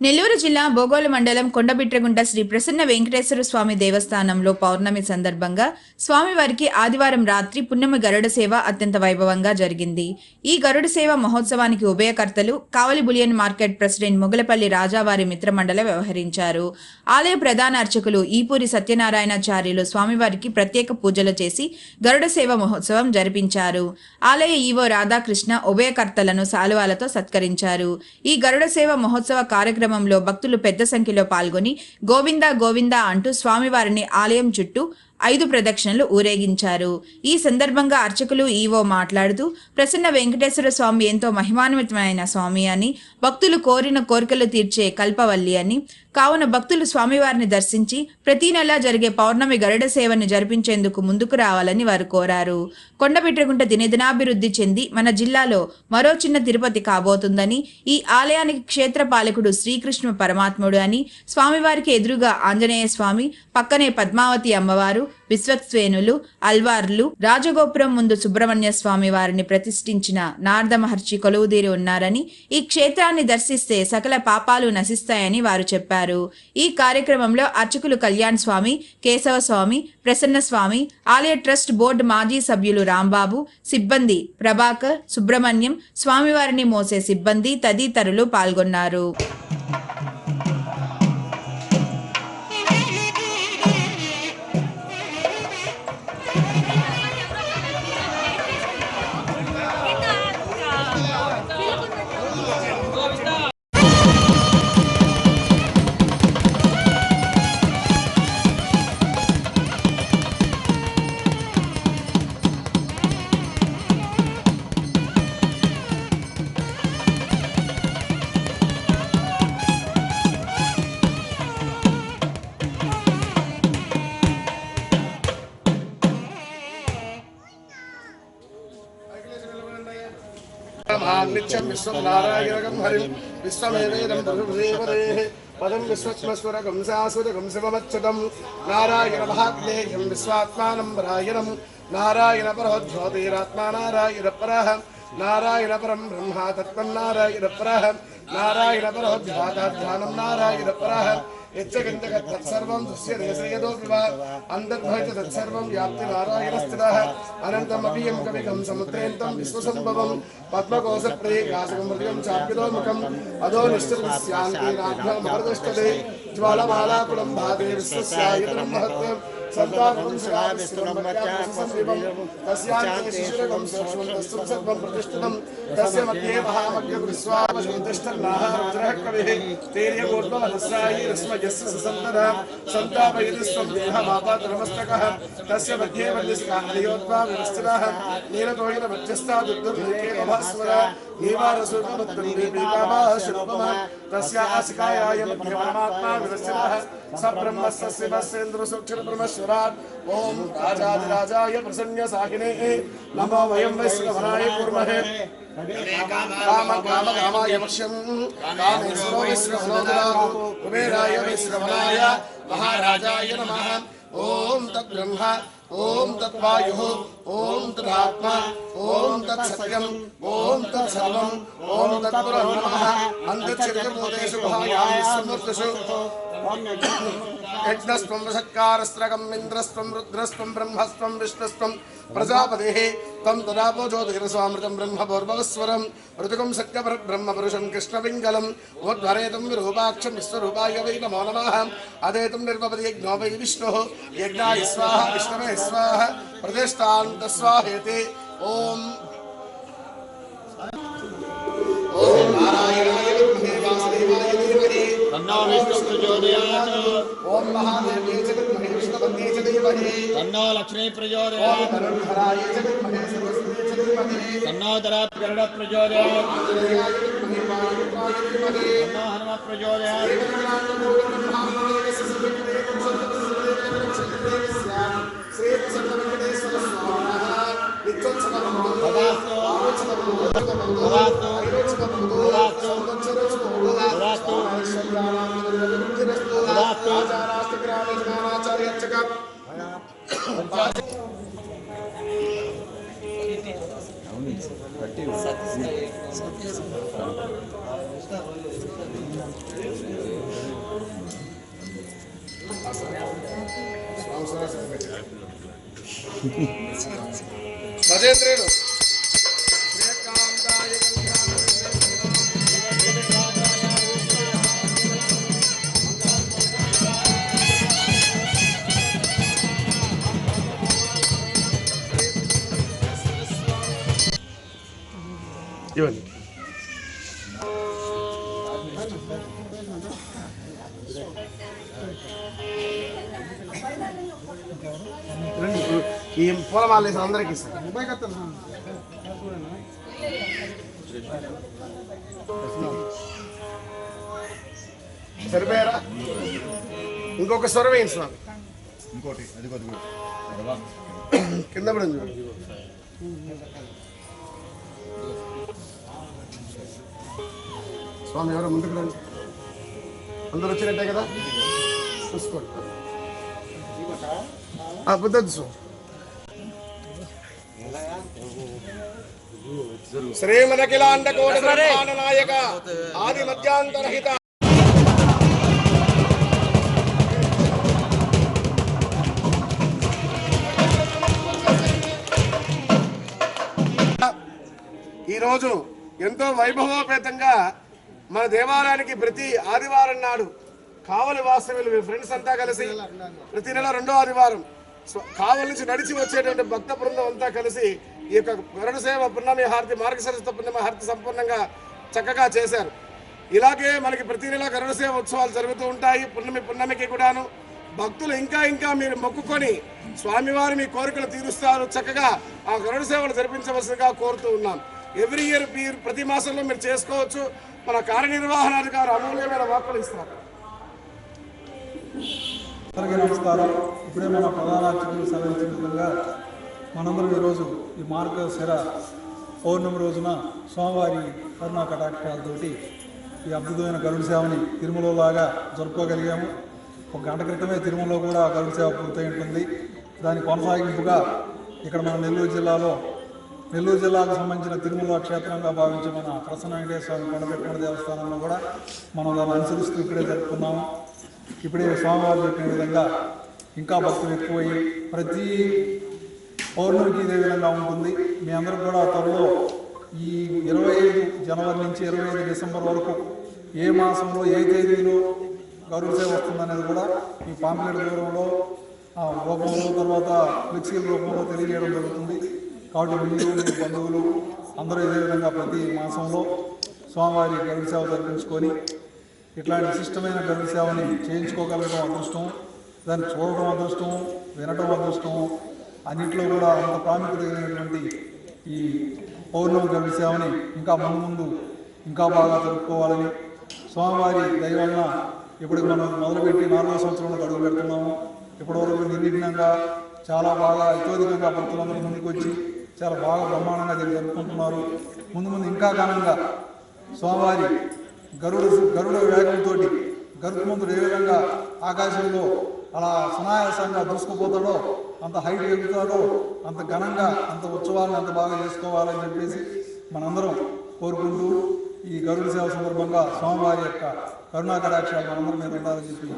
నెల్లూరు జిల్లా బోగోలు మండలం కొండబిట్రగుంట శ్రీ ప్రసన్న వెంకటేశ్వర స్వామి దేవస్థానంలో పౌర్ణమి సందర్భంగా స్వామివారికి ఆదివారం రాత్రి పున్నమి గరుడ సేవ అత్యంత వైభవంగా జరిగింది. ఈ గరుడ సేవ మహోత్సవానికి ఉభయకర్తలు Kavali bullion market president Mogalapalli రాజావారి మిత్రమండలి వ్యవహరించారు. ఆలయ ప్రధాన అర్చకులు ఈపూరి సత్యనారాయణాచార్యులు స్వామివారికి ప్రత్యేక పూజలు చేసి గరుడ సేవ మహోత్సవం జరిపించారు. ఆలయ ఈవో రాధాకృష్ణ ఉభయకర్తలను శాలువాలతో సత్కరించారు. ఈ గరుడ సేవ మహోత్సవ కార్యక్రమంలో భక్తులు పెద్ద సంఖ్యలో పాల్గొని గోవిందా గోవిందా అంటూ స్వామివారిని ఆలయం చుట్టూ ఐదు ప్రదక్షిణలు ఊరేగించారు. ఈ సందర్భంగా అర్చకులు ఈవో మాట్లాడుతూ ప్రసన్న వెంకటేశ్వర స్వామి ఎంతో మహిమాన్వితమైన స్వామి అని భక్తులు కోరిన కోరికలు తీర్చే కల్పవల్లి అని. కావున భక్తులు స్వామివారిని దర్శించి ప్రతి నెలా జరిగే పౌర్ణమి గరుడ సేవను జరిపించేందుకు ముందుకు రావాలని వారు కోరారు. కొండపిట్రగుంట దినదినాభివృద్ధి చెంది మన జిల్లాలో మరో చిన్న తిరుపతి కాబోతుందని ఈ ఆలయానికి క్షేత్ర పాలకుడు శ్రీకృష్ణ పరమాత్ముడు అని స్వామివారికి ఎదురుగా ఆంజనేయ స్వామి పక్కనే పద్మావతి అమ్మవారు విశ్వత్సేనులు అల్వార్లు రాజగోపురం ముందు సుబ్రహ్మణ్య స్వామి వారిని ప్రతిష్ఠించిన నారద మహర్షి కొలువుదీరి ఉన్నారని ఈ క్షేత్రాన్ని దర్శిస్తే సకల పాపాలు నశిస్తాయని వారు చెప్పారు. ఈ కార్యక్రమంలో అర్చకులు కళ్యాణ్ స్వామి కేశవ స్వామి ప్రసన్న స్వామి ఆలయ ట్రస్ట్ బోర్డు మాజీ సభ్యులు రాంబాబు సిబ్బంది ప్రభాకర్ సుబ్రహ్మణ్యం స్వామివారిని మోసే సిబ్బంది తదితరులు పాల్గొన్నారు. नित्यं विश्वं नारायणगं हरिं। विश्वमेवेदं प्रभुदेवदेः। पदं विश्वस्मस्वरगं शाश्वतगं शिवमच्युतं नारायणमहात्मेयं विश्वात्मानं परायणं नारायणपरोज्योतिरात्मा नारायणपरः। नारायणपरं ब्रह्मा तत्त्वं नारायणपरः। नारायणपरोध्याताध्यानं नारायणपरः। यच्चगन्तः तत्सर्वं दृश्यते यस्य यतोऽपि वा अन्तर्भवति तत्सर्वं व्याप्ति नारायणस्थितः, अनन्तमपीयं कविकं समुद्रेन्तं विश्वसम्भवं पद्मकोशप्रये काशकं हृदयं चाप्यतोमुखम्, अधो निश्चलस्यान्ते नाभ्यां भरदष्टते ज्वालमालाकुलं भाते विश्वस्यायतनं महत्त्वम्। सर्वं सदाविस्तुरम्बचापस्मिरं सर्वं प्रतिष्ठितं तस्य मध्ये महामग्रविश्वामश्रुतिष्ठल्लाहरुद्रः तैर्यगोर्ध्वमनस्रायि रस्मजस्य ससन्तनः सन्तापयति देहमापातनमस्तकः तस्य मध्ये वल्लिस्काहयोद्वा विरस्तिनः नीलतोयिनमध्यस्तादुद्धुर्भस्वरा नीवारसुतमत्तन्देवीकामाशुरूपमा तस्य आशिकायाय मध्यमात्मा विरस्तिनः स ब्रह्मस्य शिवस्येन्द्रसूक्षिरब्रह्मस्य सुराट ओम राजाधिराजाय प्रसन्न सागिने नमो वयम वैश्वभराय कुर्महे। काम काम कामाय पश्यम् कामेश्वरो विश्वभनोदरागो कुबेराय विश्वभनाय महाराजाय नमः। ॐ तद्ब्रह्म ॐ तत्वायुः। ॐ तदात्मा। ॐ तत्सत्यम्। ॐ तत्सर्वम्। ॐ तत्पुरः नमः। अन्तच्छिर्यभूतेषु भायामि यज्ञस्त्वं वषत्कारस्त्रकम् इन्द्रस्त्वं रुद्रस्त्वं, ब्रह्मस्त्वं विष्णुस्त्वं, प्रजापतेः, त्वं तदापो ज्योतिरस्वामृतं ब्रह्मभौर्भवस्वरं ऋतुकं सत्यब्रह्मपुरुषं कृष्णपिङ्गलम् उद्धरेतं विरूपाक्षं विश्वरूपाय वै नमो नमः। अदेतं निर्वपति यज्ञो वै विष्णुः। यज्ञाय स्वाहा, विष्णवे स्वाहा प्रतिष्ठान्तस्वाहेति ॐ ॐ नारायणाय विद्महे वासुदेवाय नमः तन्नो प्रचोदयात् ओम महादेवे च महेश्वरपते च देवने तन्नो लक्ष्मी प्रचोदयात् ओम धरणधराय च महेश्वरपते च देवने तन्नो धरात्करण प्रचोदयात् तन्नो हनुम प्रचोदयात् श्री प्रसन्न वेंकटेश्वर स्वामी नित्योत्सव नमो नमः नमो नमः Satisfactivo. Satisfactivo. ఇవ్వండి. ఈ పూలమాల వేసి అందరికి సరిపోయారా? ఇంకొక స్వరం వేయండి స్వామి. ఇంకోటి అది కొద్దిగా కింద పడి స్వామి ఎవరో ముందుకు రండి. అందరు వచ్చినట్టే కదా? చూసుకోండి. ఆ, బుద్ధొద్దు స్వామి. శ్రీమనకిలాండ కోట బ్రహ్మాండ నాయక ఆది మధ్యాంతరహిత ఈరోజు ఎంతో వైభవోపేతంగా మన దేవాలయానికి ప్రతి ఆదివారం నాడు కావలి వాస్తవ్యులు మీ ఫ్రెండ్స్ అంతా కలిసి ప్రతి నెల రెండో ఆదివారం కావలి నుంచి నడిచి వచ్చేటువంటి భక్త బృందం అంతా కలిసి ఈ యొక్క గరుడ సేవ పున్నమి హారతి మార్గశిరస్త పున్నమి హారతి సంపూర్ణంగా చక్కగా చేశారు. ఇలాగే మనకి ప్రతి నెల గరుడ సేవ ఉత్సవాలు జరుగుతూ ఉంటాయి. పున్నమి పున్నమికి కూడాను భక్తులు ఇంకా ఇంకా మీరు మొక్కుకొని స్వామివారి మీ కోరికలు తీరుస్తారు. చక్కగా ఆ గరుడ సేవలు జరిపించవలసిందిగా కోరుతూ ఉన్నాం. ఎవ్రీ ఇయర్ మీరు ప్రతి మాసంలో మీరు చేసుకోవచ్చు. మన కార్యనిర్వహణాధికారి అమూల్యమైన వాక్కులు ఇస్తున్నారు అందరికీ నమస్కారం. ఇప్పుడే మన ప్రధాన అతిథులు సవరించిన విధంగా మనందరం ఈరోజు ఈ మార్గశిర పౌర్ణమి రోజున స్వామివారి కరుణా కటాక్షాలతోటి ఈ అద్భుతమైన గరుడు సేవని తిరుమలలాగా జరుపుకోగలిగాము. ఒక గంట క్రితమే తిరుమలలో కూడా గరుడు సేవ పూర్తయి ఉంటుంది. దాని కొనసాగింపుగా ఇక్కడ మన నెల్లూరు జిల్లాలో నెల్లూరు జిల్లాకు సంబంధించిన తిరుమల క్షేత్రంగా భావించే మన ప్రసన్న వెంకటేశ్వర స్వామి కొండపెట్టుకున్న దేవస్థానంలో కూడా మనం దాన్ని అనుసరిస్తూ ఇక్కడే జరుపుకున్నాము. ఇప్పుడే స్వామివారు చెప్పిన విధంగా ఇంకా భక్తులు ఎక్కువయ్యి ప్రతి పౌర్ణమికి ఇదే విధంగా ఉంటుంది. మీ అందరూ కూడా త్వరలో ఈ ఇరవై ఐదు జనవరి నుంచి ఇరవై ఐదు డిసెంబర్ వరకు ఏ మాసంలో ఏ తేదీలో గౌరవ సేవ వస్తుందనేది కూడా ఈ పాంప్లెట్ దూరంలో రూపంలో తర్వాత ఫ్లెక్సీల రూపంలో తెలియజేయడం జరుగుతుంది. కాబట్టి మీరు బంధువులు అందరూ ఇదే విధంగా ప్రతి మాసంలో స్వామివారి గరుడ సేవ జరిపించుకొని ఇట్లాంటి విశిష్టమైన గరుడ సేవని చేయించుకోగలగడం అదృష్టం. దాన్ని చూడడం అదృష్టం వినడం అదృష్టం. అన్నింటిలో కూడా అంత ప్రాముఖ్యత కలిగినటువంటి ఈ పౌర్ణమి గరుడ సేవని ఇంకా ముందు ముందు ఇంకా బాగా జరుపుకోవాలని స్వామివారి దయ ఇప్పటికి మనం మొదలుపెట్టి నాలుగో సంవత్సరంలో అడుగు పెడుతున్నాము. ఇప్పటివరకు నిర్విఘ్నంగా చాలా బాగా అత్యధికంగా భక్తులందరూ ముందుకు వచ్చి చాలా బాగా బ్రహ్మాండంగా దీన్ని జరుపుకుంటున్నారు. ముందు ముందు ఇంకా ఘనంగా స్వామివారి గరుడు గరుడ వేగంతో గరుత్మంతుడు ఏ విధంగా ఆకాశంలో అలా సునాయాసంగా దూసుకుపోతాడో అంత హైట్ ఎగుతాడో అంత ఘనంగా అంత ఉత్సవాలను అంత బాగా చేసుకోవాలని చెప్పేసి మనందరం కోరుకుంటూ ఈ గరుడ సేవ సందర్భంగా స్వామివారి యొక్క కరుణాకటాక్షాలు మనందరం మీద ఉండాలని చెప్పి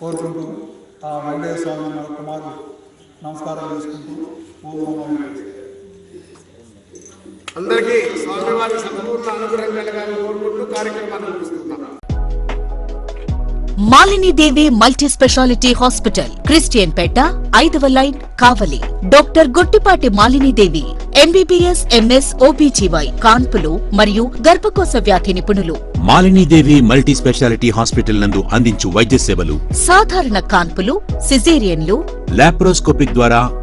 కోరుకుంటూ ఆ వెంకటేశ్వర స్వామి మన కుమారు నమస్కారం చేసుకుంటూ ఓం అందరికీ స్వామివారి సంపూర్ణ అనుగ్రహం కలగాలని కోరుకుంటూ కార్యక్రమాన్ని ముగిస్తున్నాం Malinidevi multi speciality hospital Christian Peta ఐదవ line Kavali. Doctor Gottipati Malinidevi MBBS MS OBGY కాన్పులు మరియు గర్భకోశ వ్యాధి నిపుణులు. మాలినీదేవి మల్టీ స్పెషాలిటీ హాస్పిటల్ నందు అందించు వైద్య సేవలు. సాధారణ కాన్పులు సిజేరియన్లు. లాప్రోస్కోపిక్ ద్వారా